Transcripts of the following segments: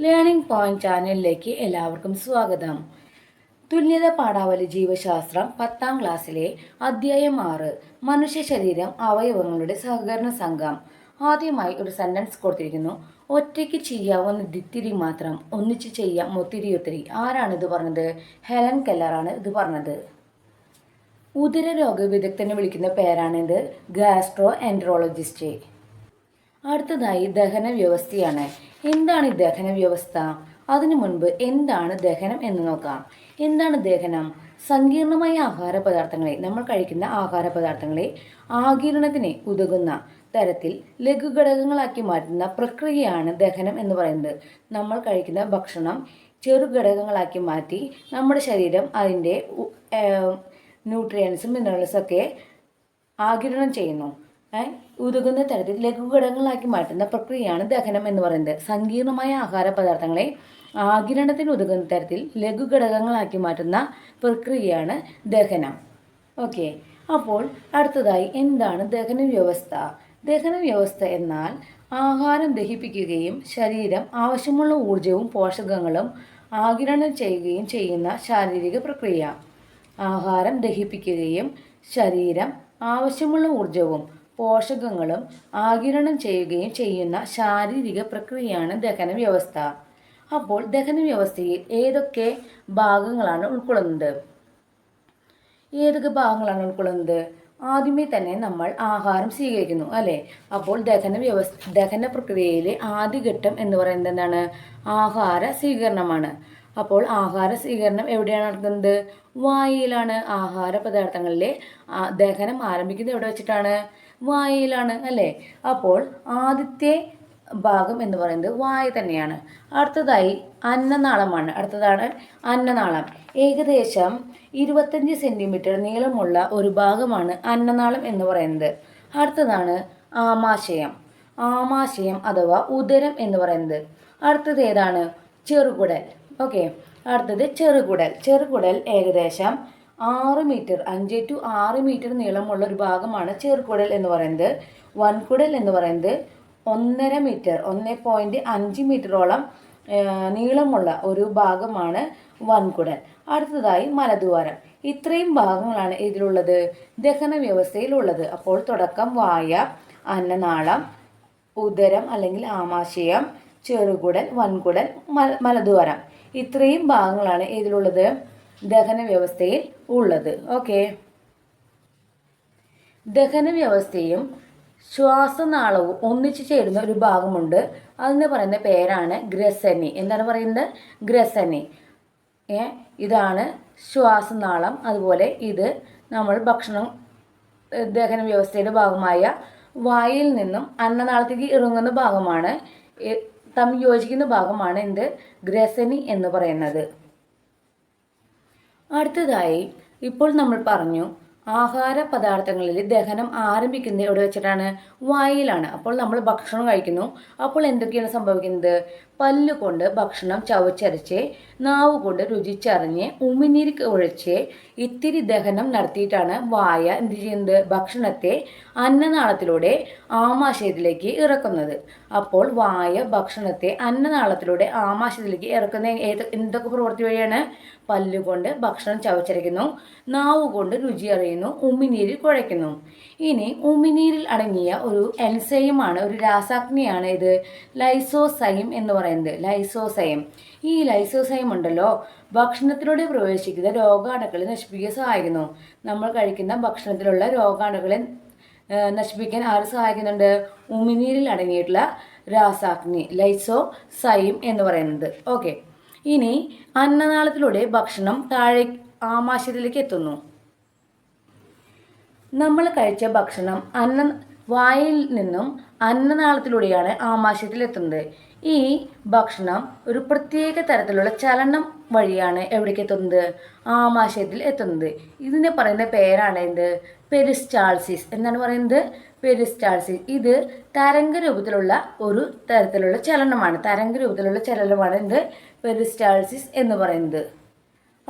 Learning point ചാനലിലേക്ക് എല്ലാവർക്കും സ്വാഗതം. തുല്യത പാഠാവലി ജീവശാസ്ത്രം പത്താം ക്ലാസ്സിലെ അധ്യായം ആറ് മനുഷ്യ ശരീരം അവയവങ്ങളുടെ സഹകരണ സംഘം. ആദ്യമായി ഒരു സെന്റൻസ് കൊടുത്തിരിക്കുന്നു. ഒറ്റയ്ക്ക് ചെയ്യാവുന്ന ദിത്തിരി മാത്രം ഒന്നിച്ച് ചെയ്യാം ഒത്തിരി ഒത്തിരി. ആരാണ് ഇത് പറഞ്ഞത്? ഹെലൻ കെല്ലറാണ് ഇത് പറഞ്ഞത്. ഉദരരോഗ വിദഗ്ധനെ വിളിക്കുന്ന പേരാണിത് ഗാസ്ട്രോ എൻട്രോളജിസ്റ്റ് അടുത്തതായി ദഹന വ്യവസ്ഥയാണ് എന്താണ് ഈ ദഹന വ്യവസ്ഥ അതിനു മുൻപ് എന്താണ് ദഹനം എന്ന് നോക്കാം. എന്താണ് ദഹനം? സങ്കീർണമായ ആഹാര പദാർത്ഥങ്ങളെ നമ്മൾ കഴിക്കുന്ന ആഹാര പദാർത്ഥങ്ങളെ ആകിരണത്തിന് ഉതകുന്ന തരത്തിൽ ലഘുഘടകങ്ങളാക്കി മാറ്റുന്ന പ്രക്രിയയാണ് ദഹനം എന്ന് പറയുന്നത്. നമ്മൾ കഴിക്കുന്ന ഭക്ഷണം ചെറുഘടകങ്ങളാക്കി മാറ്റി നമ്മുടെ ശരീരം അതിന്റെ ന്യൂട്രിയൻസും മിനറൽസൊക്കെ ആകിരണം ചെയ്യുന്നു. ഏ, ഉതകുന്ന തരത്തിൽ ലഘുഘടകങ്ങളാക്കി മാറ്റുന്ന പ്രക്രിയയാണ് ദഹനം എന്ന് പറയുന്നത്. സങ്കീർണമായ ആഹാര പദാർത്ഥങ്ങളെ ആകിരണത്തിന് ഉതകുന്ന തരത്തിൽ ലഘുഘടകങ്ങളാക്കി മാറ്റുന്ന പ്രക്രിയയാണ് ദഹനം. ഓക്കെ. അപ്പോൾ അടുത്തതായി എന്താണ് ദഹന വ്യവസ്ഥ? ദഹന വ്യവസ്ഥ എന്നാൽ ആഹാരം ദഹിപ്പിക്കുകയും ശരീരം ആവശ്യമുള്ള ഊർജവും പോഷകങ്ങളും ആകിരണം ചെയ്യുകയും ചെയ്യുന്ന ശാരീരിക പ്രക്രിയ. ആഹാരം ദഹിപ്പിക്കുകയും ശരീരം ആവശ്യമുള്ള ഊർജവും പോഷകങ്ങളും ആകിരണം ചെയ്യുകയും ചെയ്യുന്ന ശാരീരിക പ്രക്രിയയാണ് ദഹന വ്യവസ്ഥ അപ്പോൾ ദഹന വ്യവസ്ഥയിൽ ഏതൊക്കെ ഭാഗങ്ങളാണ് ഉൾക്കൊള്ളുന്നത്? ഏതൊക്കെ ഭാഗങ്ങളാണ് ഉൾക്കൊള്ളുന്നത്? ആദ്യമേ തന്നെ നമ്മൾ ആഹാരം സ്വീകരിക്കുന്നു അല്ലേ? അപ്പോൾ ദഹന വ്യവസ്ഥ ദഹന പ്രക്രിയയിലെ ആദ്യഘട്ടം എന്ന് പറയുന്നത് എന്താണ്? ആഹാര സ്വീകരണമാണ്. അപ്പോൾ ആഹാര സ്വീകരണം എവിടെയാണ് നടക്കുന്നത് വായിലാണ് ആഹാര പദാർത്ഥങ്ങളിലെ ദഹനം ആരംഭിക്കുന്നത് എവിടെ വെച്ചിട്ടാണ്? വായിലാണ് അല്ലേ? അപ്പോൾ ആദ്യത്തെ ഭാഗം എന്ന് പറയുന്നത് വായ തന്നെയാണ്. അടുത്തതായി അന്നനാളമാണ്. അടുത്തതാണ് അന്നനാളം. ഏകദേശം ഇരുപത്തഞ്ച് സെന്റിമീറ്റർ നീളമുള്ള ഒരു ഭാഗമാണ് അന്നനാളം എന്ന് പറയുന്നത്. അടുത്തതാണ് ആമാശയം. ആമാശയം അഥവാ ഉദരം എന്ന് പറയുന്നത്. അടുത്തത് ഏതാണ്? ചെറുകുടൽ. ഓക്കെ. അടുത്തത് ചെറുകുടൽ. ചെറുകുടൽ ഏകദേശം ആറ് മീറ്റർ അഞ്ച് ടു ആറ് മീറ്റർ നീളമുള്ള ഒരു ഭാഗമാണ് ചെറുകുടൽ എന്ന് പറയുന്നത്. വൻകുടൽ എന്ന് പറയുന്നത് ഒന്നര മീറ്റർ ഒന്ന് പോയിന്റ് അഞ്ച് മീറ്ററോളം നീളമുള്ള ഒരു ഭാഗമാണ് വൻകുടൽ. അടുത്തതായി മലദ്വാരം. ഇത്രയും ഭാഗങ്ങളാണ് ഇതിലുള്ളത്. ദഹന വ്യവസ്ഥയിലുള്ളത്. അപ്പോൾ തുടക്കം വായ അന്നനാളം ഉദരം അല്ലെങ്കിൽ ആമാശയം ചെറുകുടൽ വൻകുടൽ മല മലദ്വാരം. ഇത്രയും ഭാഗങ്ങളാണ് ഇതിലുള്ളത്. ദഹന വ്യവസ്ഥയിൽ ഉള്ളത്. ഓക്കെ ദഹന വ്യവസ്ഥയും ശ്വാസനാളവും ഒന്നിച്ചു ചേരുന്ന ഒരു ഭാഗമുണ്ട്. അതിന് പറയുന്ന പേരാണ് ഗ്രസനി. എന്താണ് പറയുന്നത്? ഗ്രസനി. ഏ? ഇതാണ് ശ്വാസനാളം. അതുപോലെ ഇത് നമ്മൾ ഭക്ഷണം ദഹന വ്യവസ്ഥയുടെ ഭാഗമായ വായിൽ നിന്നും അന്നനാളത്തേക്ക് ഇറങ്ങുന്ന ഭാഗമാണ്. തമ്മിൽ യോജിക്കുന്ന ഭാഗമാണ് എന്ത്? ഗ്രസനി എന്ന് പറയുന്നത്. അടുത്തതായി ഇപ്പോൾ നമ്മൾ പറഞ്ഞു ആഹാര പദാർത്ഥങ്ങളിൽ ദഹനം ആരംഭിക്കുന്നത് എവിടെ വെച്ചിട്ടാണ്? വായിലാണ്. അപ്പോൾ നമ്മൾ ഭക്ഷണം കഴിക്കുന്നു. അപ്പോൾ എന്തൊക്കെയാണ് സംഭവിക്കുന്നത്? പല്ലുകൊണ്ട് ഭക്ഷണം ചവച്ചരച്ച് നാവ് കൊണ്ട് രുചിച്ചറിഞ്ഞ് ഉമിനീര് ഒഴിച്ച് ഇത്തിരി ദഹനം നടത്തിയിട്ടാണ് വായ എന്ത് ചെയ്യുന്നത്? ഭക്ഷണത്തെ അന്നനാളത്തിലൂടെ ആമാശയത്തിലേക്ക് ഇറക്കുന്നത്. അപ്പോൾ വായ ഭക്ഷണത്തെ അന്നനാളത്തിലൂടെ ആമാശയത്തിലേക്ക് ഇറക്കുന്ന ഏത് എന്തൊക്കെ പ്രവൃത്തി വഴിയാണ്? പല്ലുകൊണ്ട് ഭക്ഷണം ചവച്ചരയ്ക്കുന്നു നാവ് കൊണ്ട് രുചി അറിയുന്നു ഉമിനീര് കുഴയ്ക്കുന്നു. ഇനി ഉമിനീരിൽ അടങ്ങിയ ഒരു എൻസൈമാണ് ഒരു രാസാഗ്നിയാണ് ഇത്. ലൈസോസൈം എന്ന് പറയുന്നത് ലൈസോസൈം. ഈ ലൈസോസൈം ഉണ്ടല്ലോ ഭക്ഷണത്തിലൂടെ പ്രവേശിക്കുന്ന രോഗാണുക്കളെ നശിപ്പിക്കാൻ സഹായിക്കുന്നു. നമ്മൾ കഴിക്കുന്ന ഭക്ഷണത്തിലുള്ള രോഗാണുക്കളെ നശിപ്പിക്കാൻ ആര് സഹായിക്കുന്നുണ്ട്? ഉമിനീരിൽ അടങ്ങിയിട്ടുള്ള രാസാഗ്നി ലൈസോ സൈം എന്ന് പറയുന്നത്. ഓക്കെ. ഇനി അന്നനാളത്തിലൂടെ ഭക്ഷണം താഴെ ആമാശയത്തിലേക്ക് എത്തുന്നു. നമ്മൾ കഴിച്ച ഭക്ഷണം അന്ന വായിൽ നിന്നും അന്നനാളത്തിലൂടെയാണ് ആമാശയത്തിൽ എത്തുന്നത് ഈ ഭക്ഷണം ഒരു പ്രത്യേക തരത്തിലുള്ള ചലനം വഴിയാണ് എവിടേക്ക് എത്തുന്നത്? ആമാശയത്തിൽ എത്തുന്നത്. ഇതിനെ പറയുന്ന പേരാണ് എന്ത്? പെരിസ്റ്റാൾസിസ് എന്നാണ് പറയുന്നത്. പെരിസ്റ്റാൾസിസ് ഇത് തരംഗ രൂപത്തിലുള്ള ഒരു തരത്തിലുള്ള ചലനമാണ്. തരംഗ രൂപത്തിലുള്ള ചലനമാണ് എന്ത്? പെരിസ്റ്റാൾസിസ് എന്ന് പറയുന്നത്.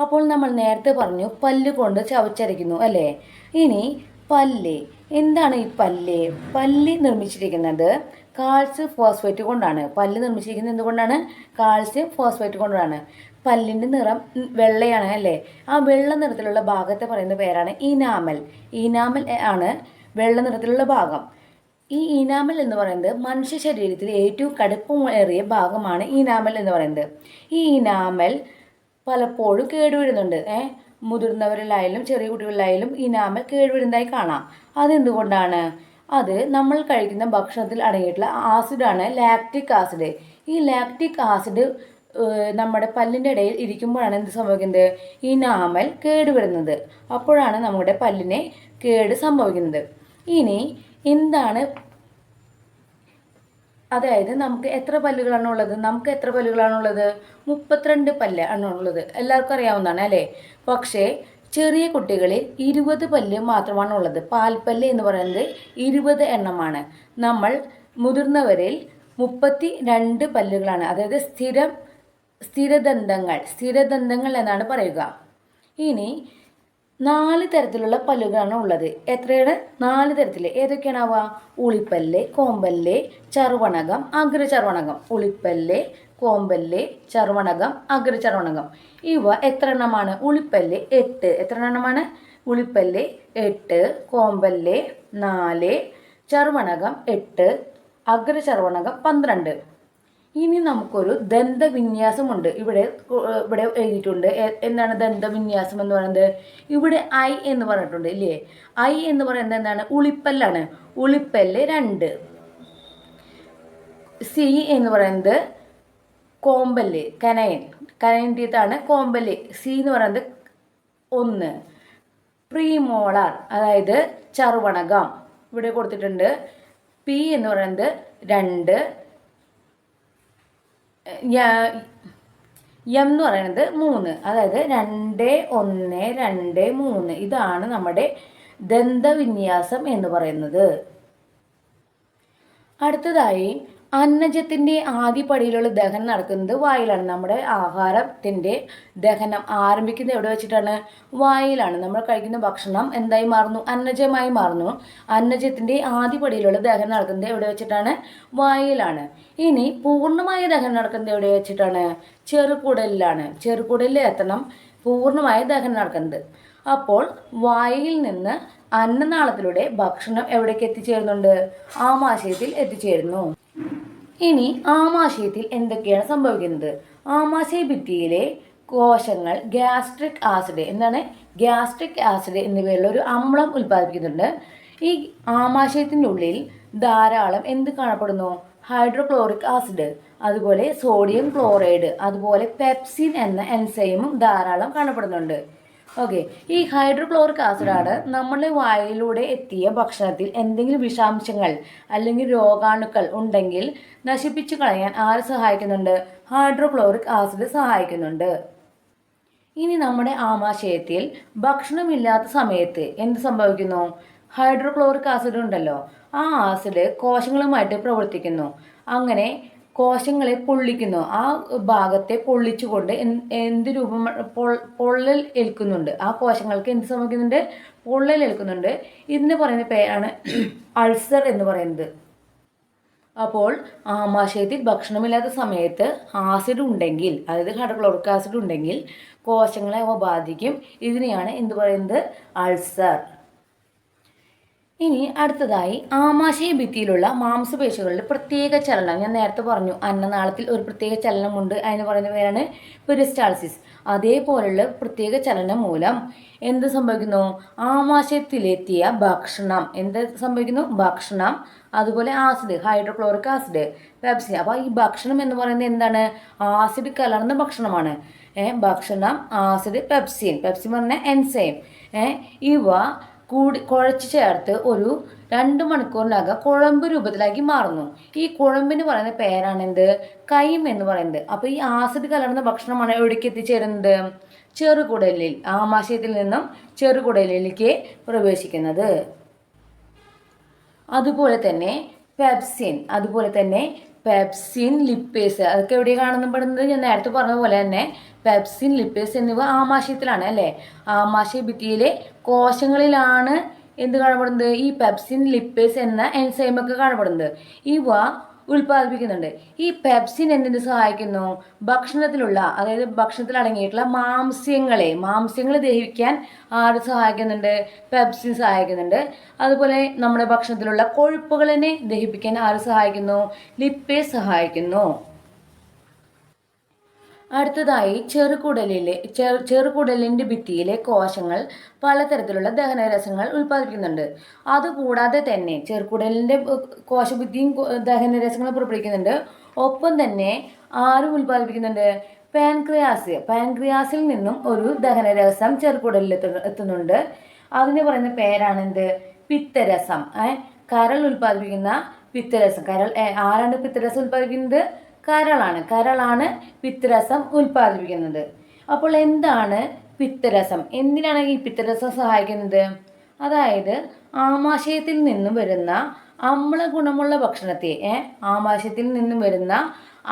അപ്പോൾ നമ്മൾ നേരത്തെ പറഞ്ഞു പല്ല് കൊണ്ട് ചവച്ചരയ്ക്കുന്നു അല്ലേ? ഇനി പല്ല്. എന്താണ് ഈ പല്ല്? പല്ല് നിർമ്മിച്ചിരിക്കുന്നത് കാൽസ്യം ഫോസ്ഫേറ്റ് കൊണ്ടാണ്. പല്ല് നിർമ്മിച്ചിരിക്കുന്നത് എന്തുകൊണ്ടാണ്? കാൽസ്യം ഫോസ്ഫേറ്റ് കൊണ്ടാണ്. പല്ലിന്റെ നിറം വെള്ളയാണ് അല്ലേ? ആ വെള്ള നിറത്തിലുള്ള ഭാഗത്തെ പറയുന്ന പേരാണ് ഇനാമൽ. ഇനാമൽ ആണ് വെള്ള നിറത്തിലുള്ള ഭാഗം. ഈ ഇനാമൽ എന്ന് പറയുന്നത് മനുഷ്യ ശരീരത്തിൽ ഏറ്റവും കടുപ്പമേറിയ ഭാഗമാണ് ഇനാമൽ എന്ന് പറയുന്നത്. ഈ ഇനാമൽ പലപ്പോഴും കേടുവരുന്നുണ്ട്. ഏഹ് മുതിർന്നവരിലായാലും ചെറിയ കുട്ടികളിലായാലും ഇനാമൽ കേടുവരുന്നതായി കാണാം. അതെന്തുകൊണ്ടാണ്? അത് നമ്മൾ കഴിക്കുന്ന ഭക്ഷണത്തിൽ അടങ്ങിയിട്ടുള്ള ആസിഡാണ് ലാക്റ്റിക് ആസിഡ്. ഈ ലാക്റ്റിക് ആസിഡ് നമ്മുടെ പല്ലിന്റെ ഇടയിൽ ഇരിക്കുമ്പോഴാണ് എന്ത് സംഭവിക്കുന്നത്? ഇനാമൽ കേടുവരുന്നത്. അപ്പോഴാണ് നമ്മുടെ പല്ലിനെ കേട് സംഭവിക്കുന്നത്. ഇനി എന്താണ് അതായത് നമുക്ക് എത്ര പല്ലുകളാണ് ഉള്ളത്? നമുക്ക് എത്ര പല്ലുകളാണ് ഉള്ളത്? മുപ്പത്തിരണ്ട് പല്ല് ആണ് ഉള്ളത്. എല്ലാവർക്കും അറിയാവുന്നതാണ് അല്ലേ? പക്ഷേ ചെറിയ കുട്ടികളിൽ ഇരുപത് പല്ല് മാത്രമാണ് ഉള്ളത്. പാൽപ്പല്ല് എന്ന് പറയുന്നത് ഇരുപത് എണ്ണമാണ്. നമ്മൾ മുതിർന്നവരിൽ മുപ്പത്തി രണ്ട് പല്ലുകളാണ്. അതായത് സ്ഥിരം സ്ഥിരദന്തങ്ങൾ സ്ഥിരദന്തങ്ങൾ എന്നാണ് പറയുക. ഇനി നാല് തരത്തിലുള്ള പല്ലുകളാണ് ഉള്ളത്. എത്രയാണ്? നാല് തരത്തിൽ ഏതൊക്കെയാണാവുക ഉളിപ്പല്ല് കോമ്പല്ല് ചർവണകം അഗ്രചർവണകം ഉളിപ്പല്ല് കോമ്പല്ല് ചർവണകം അഗ്രചർവണകം ഇവ എത്ര എണ്ണമാണ്? ഉളിപ്പല്ല് എട്ട്. എത്ര എണ്ണമാണ്? ഉളിപ്പല്ല് എട്ട് കോമ്പല്ല് നാല് ചർവണകം എട്ട് അഗ്രചർവണകം പന്ത്രണ്ട്. ഇനി നമുക്കൊരു ദന്തവിന്യാസമുണ്ട്. ഇവിടെ ഇവിടെ എഴുതിയിട്ടുണ്ട്. എന്താണ് ദന്തവിന്യാസം എന്ന് പറയുന്നത്? ഇവിടെ ഐ എന്ന് പറഞ്ഞിട്ടുണ്ട് ഇല്ലേ? ഐ എന്ന് പറയുന്നത് എന്താണ്? ഉളിപ്പല്ലാണ്. ഉളിപ്പല്ല് രണ്ട്. സി എന്ന് പറയുന്നത് കോമ്പൽ കനയൻ. കനയൻ ടീത്താണ് കോമ്പല്ല്. സി എന്ന് പറയുന്നത് ഒന്ന്. പ്രീമോളാർ അതായത് ചർവണകം ഇവിടെ കൊടുത്തിട്ടുണ്ട്. പി എന്ന് പറയുന്നത് രണ്ട്. എം എന്ന് പറയുന്നത് മൂന്ന്. അതായത് രണ്ട് ഒന്ന് രണ്ട് മൂന്ന്. ഇതാണ് നമ്മുടെ ദന്തവിന്യാസം എന്ന് പറയുന്നത്. അടുത്തതായി അന്നജത്തിന്റെ ആദ്യപടിയിലുള്ള ദഹനം നടക്കുന്നത് വായിലാണ്. നമ്മുടെ ആഹാരത്തിന്റെ ദഹനം ആരംഭിക്കുന്നത് എവിടെ വെച്ചിട്ടാണ്? വായിലാണ്. നമ്മൾ കഴിക്കുന്ന ഭക്ഷണം എന്തായി മാറുന്നു? അന്നജമായി മാറുന്നു. അന്നജത്തിന്റെ ആദ്യപടിയിലുള്ള ദഹനം നടക്കുന്നത് എവിടെ വെച്ചിട്ടാണ്? വായിലാണ്. ഇനി പൂർണമായ ദഹനം നടക്കുന്നത് എവിടെ വെച്ചിട്ടാണ്? ചെറുകുടലിലാണ്. ചെറുകുടലിൽ എത്തണം. പൂർണമായ ദഹനം നടക്കുന്നത്. അപ്പോൾ വായിൽ നിന്ന് അന്നനാളത്തിലൂടെ ഭക്ഷണം എവിടേക്ക് എത്തിച്ചേരുന്നുണ്ട്? ആമാശയത്തിൽ എത്തിച്ചേരുന്നു. ഇനി ആമാശയത്തിൽ എന്തൊക്കെയാണ് സംഭവിക്കുന്നത്? ആമാശയ ഭിത്തിയിലെ കോശങ്ങൾ ഗ്യാസ്ട്രിക് ആസിഡ് എന്താണ്? ഗ്യാസ്ട്രിക് ആസിഡ് എന്നിവയുള്ള ഒരു അമ്ലം ഉൽപ്പാദിപ്പിക്കുന്നുണ്ട്. ഈ ആമാശയത്തിന്റെ ഉള്ളിൽ ധാരാളം എന്ത് കാണപ്പെടുന്നു? ഹൈഡ്രോക്ലോറിക് ആസിഡ് അതുപോലെ സോഡിയം ക്ലോറൈഡ് അതുപോലെ പെപ്സിൻ എന്ന എൻസൈമും ധാരാളം കാണപ്പെടുന്നുണ്ട്. ഓക്കെ ഈ ഹൈഡ്രോക്ലോറിക് ആസിഡാണ് നമ്മുടെ വായിലൂടെ എത്തിയ ഭക്ഷണത്തിൽ എന്തെങ്കിലും വിഷാംശങ്ങൾ അല്ലെങ്കിൽ രോഗാണുക്കൾ ഉണ്ടെങ്കിൽ നശിപ്പിച്ചു കളയാൻ ആര് സഹായിക്കുന്നുണ്ട്? ഹൈഡ്രോക്ലോറിക് ആസിഡ് സഹായിക്കുന്നുണ്ട്. ഇനി നമ്മുടെ ആമാശയത്തിൽ ഭക്ഷണമില്ലാത്ത സമയത്ത് എന്ത് സംഭവിക്കുന്നു? ഹൈഡ്രോക്ലോറിക് ആസിഡ് ഉണ്ടല്ലോ. ആ ആസിഡ് കോശങ്ങളുമായിട്ട് പ്രവർത്തിക്കുന്നു. അങ്ങനെ കോശങ്ങളെ പൊള്ളിക്കുന്നു. ആ ഭാഗത്തെ പൊള്ളിച്ചുകൊണ്ട് എന്ത് രൂപം പൊള്ളൽ ഏൽക്കുന്നുണ്ട്. ആ കോശങ്ങൾക്ക് എന്ത് സംഭവിക്കുന്നുണ്ട്? പൊള്ളൽ ഏൽക്കുന്നുണ്ട്. ഇതിന് പറയുന്ന പേരാണ് അൾസർ എന്ന് പറയുന്നത്. അപ്പോൾ ആമാശയത്തിൽ ഭക്ഷണമില്ലാത്ത സമയത്ത് ആസിഡ് ഉണ്ടെങ്കിൽ അതായത് ഹൈഡ്രോക്ലോറിക് ആസിഡ് ഉണ്ടെങ്കിൽ കോശങ്ങളെ അവ ബാധിക്കും. ഇതിനെയാണ് എന്ത് പറയുന്നത്? അൾസർ. ഇനി അടുത്തതായി ആമാശയ ഭിത്തിയിലുള്ള മാംസപേശികളുടെ പ്രത്യേക ചലനം. ഞാൻ നേരത്തെ പറഞ്ഞു അന്നനാളത്തിൽ ഒരു പ്രത്യേക ചലനമുണ്ട് അതിന് പറയുന്ന പേരാണ് പെരിസ്റ്റാൾസിസ്. അതേപോലെയുള്ള പ്രത്യേക ചലനം മൂലം എന്ത് സംഭവിക്കുന്നു? ആമാശയത്തിലെത്തിയ ഭക്ഷണം. എന്ത് സംഭവിക്കുന്നു? ഭക്ഷണം. അതുപോലെ ആസിഡ് ഹൈഡ്രോക്ലോറിക് ആസിഡ് പെപ്സി. അപ്പോൾ ഈ ഭക്ഷണം എന്ന് പറയുന്നത് എന്താണ്? ആസിഡ് കലർന്ന ഭക്ഷണമാണ്. ഭക്ഷണം ആസിഡ് പെപ്സിൻ. പെപ്സിൻ പറഞ്ഞ എൻസൈം ഇവ കൂടി കുഴച്ച് ചേർത്ത് ഒരു രണ്ട് മണിക്കൂറിനകം കുഴമ്പ് രൂപത്തിലാക്കി മാറുന്നു. ഈ കുഴമ്പിന് പറയുന്ന പേരാണ് എന്ത് കൈം എന്ന് പറയുന്നത്. അപ്പോൾ ഈ ആസിഡ് കലർന്ന ഭക്ഷണമാണ് എവിടേക്ക് എത്തിച്ചേരുന്നത്? ചെറുകുടലിൽ ആമാശയത്തിൽ നിന്നും ചെറുകുടലിലേക്ക് പ്രവേശിക്കുന്നത്. അതുപോലെ തന്നെ പെപ്സിൻ അതുപോലെ തന്നെ പെപ്സിൻ ലിപ്പേസ് അതൊക്കെ എവിടെ കാണുന്നപ്പെടുന്നത്? ഞാൻ നേരത്തെ പറഞ്ഞ പോലെ തന്നെ പെപ്സിൻ ലിപ്പേസ് എന്നിവ ആമാശയത്തിലാണ് അല്ലേ? ആമാശയ ഭിത്തിയിലെ കോശങ്ങളിലാണ് എന്ത് കാണപ്പെടുന്നത്? ഈ പെപ്സിൻ ലിപ്പേസ് എന്ന എൻസൈമൊക്കെ കാണപ്പെടുന്നത്. ഇവ ഉൽപ്പാദിപ്പിക്കുന്നുണ്ട്. ഈ പെപ്സിൻ എന്തിനു സഹായിക്കുന്നു? ഭക്ഷണത്തിലുള്ള അതായത് ഭക്ഷണത്തിൽ അടങ്ങിയിട്ടുള്ള മാംസ്യങ്ങളെ മാംസ്യങ്ങൾ ദഹിക്കാൻ ആര് സഹായിക്കുന്നുണ്ട്? പെപ്സിൻ സഹായിക്കുന്നുണ്ട്. അതുപോലെ നമ്മുടെ ഭക്ഷണത്തിലുള്ള കൊഴുപ്പുകളെ ദഹിപ്പിക്കാൻ ആര് സഹായിക്കുന്നു? ലിപ്പേ സഹായിക്കുന്നു. അടുത്തതായി ചെറുകുടലിലെ ചെറു ചെറുകുടലിന്റെ ഭിത്തിയിലെ കോശങ്ങൾ പലതരത്തിലുള്ള ദഹനരസങ്ങൾ ഉൽപ്പാദിപ്പിക്കുന്നുണ്ട്. അതുകൂടാതെ തന്നെ ചെറുകുടലിന്റെ കോശഭിത്തിയും ദഹനരസങ്ങൾ പുറപ്പെടുവിക്കുന്നുണ്ട്. ഒപ്പം തന്നെ ആരും ഉൽപ്പാദിപ്പിക്കുന്നുണ്ട്. പാൻക്രിയാസ് പാൻക്രിയാസിൽ നിന്നും ഒരു ദഹനരസം ചെറുകുടലിൽ എത്തുന്നുണ്ട്. അതിന് പറയുന്ന പേരാണെന്ത്? പിത്തരസം. കരൾ ഉൽപ്പാദിപ്പിക്കുന്ന പിത്തരസം. കരൾ ആരാണ് പിത്തരസം ഉൽപ്പാദിപ്പിക്കുന്നത്? കരളാണ്. കരളാണ് പിത്തരസം ഉൽപ്പാദിപ്പിക്കുന്നത്. അപ്പോൾ എന്താണ് പിത്തരസം? എന്തിനാണ് ഈ പിത്തരസം സഹായിക്കുന്നത്? അതായത് ആമാശയത്തിൽ നിന്നും വരുന്ന അമ്ല ഗുണമുള്ള ഭക്ഷണത്തെ ഏ ആമാശയത്തിൽ നിന്നും വരുന്ന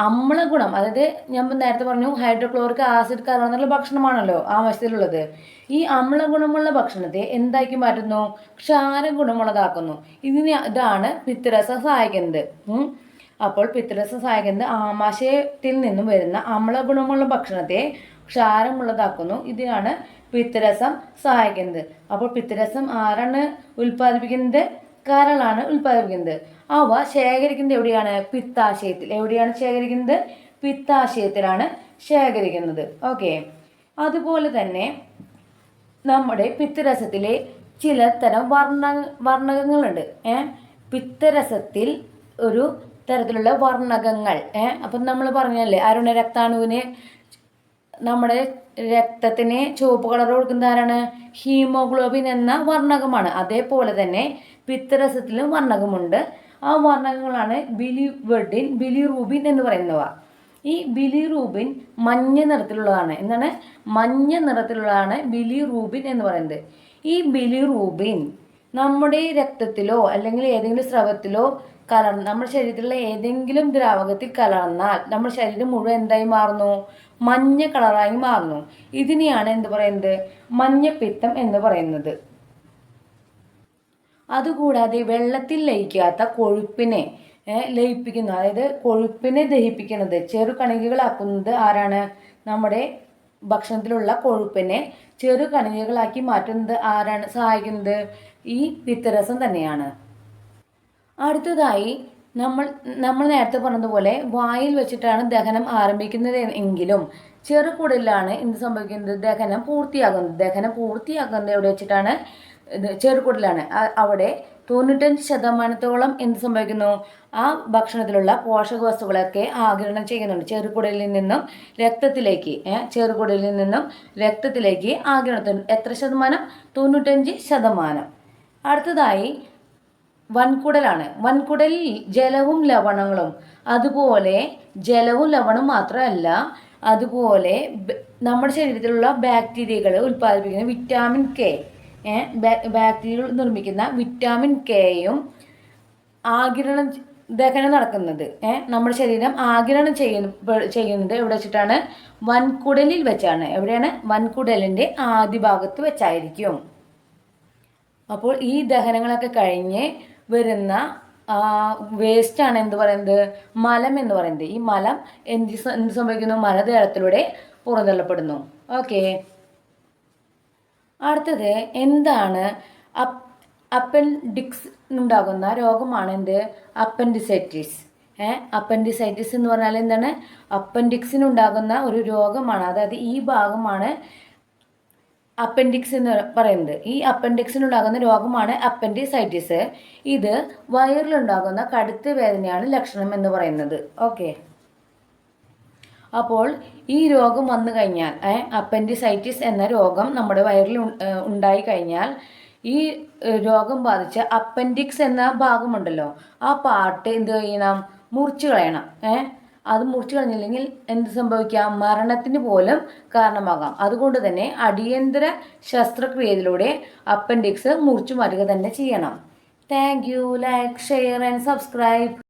അമ്ല ഗുണം അതായത് ഞാൻ നേരത്തെ പറഞ്ഞു ഹൈഡ്രോക്ലോറിക് ആസിഡ് കലർന്നുള്ള ഭക്ഷണമാണല്ലോ ആമാശയത്തിലുള്ളത്. ഈ അമ്ല ഗുണമുള്ള ഭക്ഷണത്തെ എന്താക്കി മാറ്റുന്നു? ക്ഷാര ഗുണമുള്ളതാക്കുന്നു ഇതിന് ഇതാണ് പിത്തരസം സഹായിക്കുന്നത്. അപ്പോൾ പിത്തരസം സഹായിക്കുന്നത് ആമാശയത്തിൽ നിന്നും വരുന്ന അമ്ല ഗുണമുള്ള ഭക്ഷണത്തെ ക്ഷാരമുള്ളതാക്കുന്നു. ഇതിനാണ് പിത്തരസം സഹായിക്കുന്നത് അപ്പോൾ പിത്തരസം ആരാണ് ഉൽപ്പാദിപ്പിക്കുന്നത്? കരളാണ് ഉൽപ്പാദിപ്പിക്കുന്നത്. അവ ശേഖരിക്കുന്നത് എവിടെയാണ്? പിത്താശയത്തിൽ. എവിടെയാണ് ശേഖരിക്കുന്നത്? പിത്താശയത്തിലാണ് ശേഖരിക്കുന്നത്. ഓക്കെ. അതുപോലെ തന്നെ നമ്മുടെ പിത്തരസത്തിലെ ചില തരം വർണ വർണകങ്ങളുണ്ട്. ഏ? പിത്തരസത്തിൽ ഒരു തരത്തിലുള്ള വർണകങ്ങൾ അപ്പം നമ്മൾ പറഞ്ഞല്ലേ അരുണ രക്താണുവിന് നമ്മുടെ രക്തത്തിന് ചുവപ്പ് കളർ കൊടുക്കുന്ന ആരാണ്? ഹീമോഗ്ലോബിൻ എന്ന വർണകമാണ്. അതേപോലെ തന്നെ പിത്തരസത്തിലും വർണകമുണ്ട്. ആ വർണകങ്ങളാണ് ബിലിവെഡിൻ ബിലിറൂബിൻ എന്ന് പറയുന്നവ. ഈ ബിലിറൂബിൻ മഞ്ഞ നിറത്തിലുള്ളതാണ്. എന്താണ്? മഞ്ഞ നിറത്തിലുള്ളതാണ് ബിലിറൂബിൻ എന്ന് പറയുന്നത്. ഈ ബിലിറൂബിൻ നമ്മുടെ രക്തത്തിലോ അല്ലെങ്കിൽ ഏതെങ്കിലും സ്രവത്തിലോ കലർന്ന് നമ്മുടെ ശരീരത്തിലുള്ള ഏതെങ്കിലും ദ്രാവകത്തിൽ കലർന്നാൽ നമ്മുടെ ശരീരം മുഴുവൻ എന്തായി മാറുന്നു? മഞ്ഞ കളറായി മാറുന്നു. ഇതിനെയാണ് എന്ത് പറയുന്നത്? മഞ്ഞപ്പിത്തം എന്ന് പറയുന്നത്. അതുകൂടാതെ വെള്ളത്തിൽ ലയിക്കാത്ത കൊഴുപ്പിനെ ലയിപ്പിക്കുന്നു. അതായത് കൊഴുപ്പിനെ ദഹിപ്പിക്കുന്നത്. ചെറു കണികകളാക്കുന്നത് ആരാണ്? നമ്മുടെ ഭക്ഷണത്തിലുള്ള കൊഴുപ്പിനെ ചെറു കണികകളാക്കി മാറ്റുന്നത് ആരാണ്? സഹായിക്കുന്നത് ഈ പിത്തരസം തന്നെയാണ്. അടുത്തതായി നമ്മൾ നമ്മൾ നേരത്തെ പറഞ്ഞതുപോലെ വായിൽ വെച്ചിട്ടാണ് ദഹനം ആരംഭിക്കുന്നത് എങ്കിലും ചെറുകുടലിലാണ് എന്ത് സംഭവിക്കുന്നത്? ദഹനം പൂർത്തിയാകുന്നത്. ദഹനം പൂർത്തിയാക്കുന്നത് എവിടെ വെച്ചിട്ടാണ്? ചെറുകുടലാണ് അവിടെ തൊണ്ണൂറ്റഞ്ച് ശതമാനത്തോളം എന്ത് സംഭവിക്കുന്നു? ആ ഭക്ഷണത്തിലുള്ള പോഷക വസ്തുക്കളൊക്കെ ആഗിരണം ചെയ്യുന്നുണ്ട്. ചെറുകുടലിൽ നിന്നും രക്തത്തിലേക്ക് ചെറുകുടലിൽ നിന്നും രക്തത്തിലേക്ക് ആഗിരണത്തിന് എത്ര ശതമാനം? തൊണ്ണൂറ്റഞ്ച് ശതമാനം. അടുത്തതായി വൻകുടലാണ്. വൻകുടലിൽ ജലവും ലവണങ്ങളും. അതുപോലെ ജലവും ലവണവും മാത്രമല്ല അതുപോലെ നമ്മുടെ ശരീരത്തിലുള്ള ബാക്ടീരിയകൾ ഉൽപ്പാദിപ്പിക്കുന്ന വിറ്റാമിൻ കെ ബാക്ടീരിയകൾ നിർമ്മിക്കുന്ന വിറ്റാമിൻ കെയും ആകിരണം ദഹനം നടക്കുന്നത്. നമ്മുടെ ശരീരം ആകിരണം ചെയ്യുന്ന ചെയ്യുന്നത് എവിടെ വെച്ചിട്ടാണ്? വൻകുടലിൽ വെച്ചാണ്. എവിടെയാണ്? വൻകുടലിന്റെ ആദ്യ ഭാഗത്ത് വെച്ചായിരിക്കും. അപ്പോൾ ഈ ദഹനങ്ങളൊക്കെ കഴിഞ്ഞ് വരുന്ന വേസ്റ്റാണ് എന്ത് പറയുന്നത്? മലം എന്ന് പറയുന്നത്. ഈ മലം എന്ത് എന്ത് സംഭവിക്കുന്നു? മലദേഹത്തിലൂടെ പുറന്തള്ളപ്പെടുന്നു. ഓക്കെ. അടുത്തത് എന്താണ്? അപ്പ് അപ്പൻഡിക്സ് ഉണ്ടാകുന്ന രോഗമാണ് എന്ത്? അപ്പൻഡിസൈറ്റിസ് ഏ? അപ്പൻഡിസൈറ്റിസ് എന്ന് പറഞ്ഞാൽ എന്താണ്? അപ്പൻഡിക്സിനുണ്ടാകുന്ന ഒരു രോഗമാണ്. അതായത് ഈ ഭാഗമാണ് അപ്പൻഡിക്സ് എന്ന് പറയുന്നത്. ഈ അപ്പൻഡിക്സിനുണ്ടാകുന്ന രോഗമാണ് അപ്പൻഡിസൈറ്റിസ് ഇത് വയറിലുണ്ടാകുന്ന കടുത്ത വേദനയാണ് ലക്ഷണം എന്ന് പറയുന്നത്. ഓക്കെ അപ്പോൾ ഈ രോഗം വന്നു കഴിഞ്ഞാൽ അപ്പൻഡിസൈറ്റിസ് എന്ന രോഗം നമ്മുടെ വയറിൽ ഉണ്ടായി കഴിഞ്ഞാൽ ഈ രോഗം ബാധിച്ച അപ്പൻഡിക്സ് എന്ന ഭാഗമുണ്ടല്ലോ ആ പാർട്ട് എന്ത് ചെയ്യണം? മുറിച്ച് കളയണം ഏഹ് അത് മുറിച്ചു കളഞ്ഞില്ലെങ്കിൽ എന്ത് സംഭവിക്കാം? മരണത്തിന് പോലും കാരണമാകാം. അതുകൊണ്ട് തന്നെ അടിയന്തര ശസ്ത്രക്രിയയിലൂടെ അപ്പൻഡിക്സ് മുറിച്ചു മാറ്റുക തന്നെ ചെയ്യണം. Thank you like share and subscribe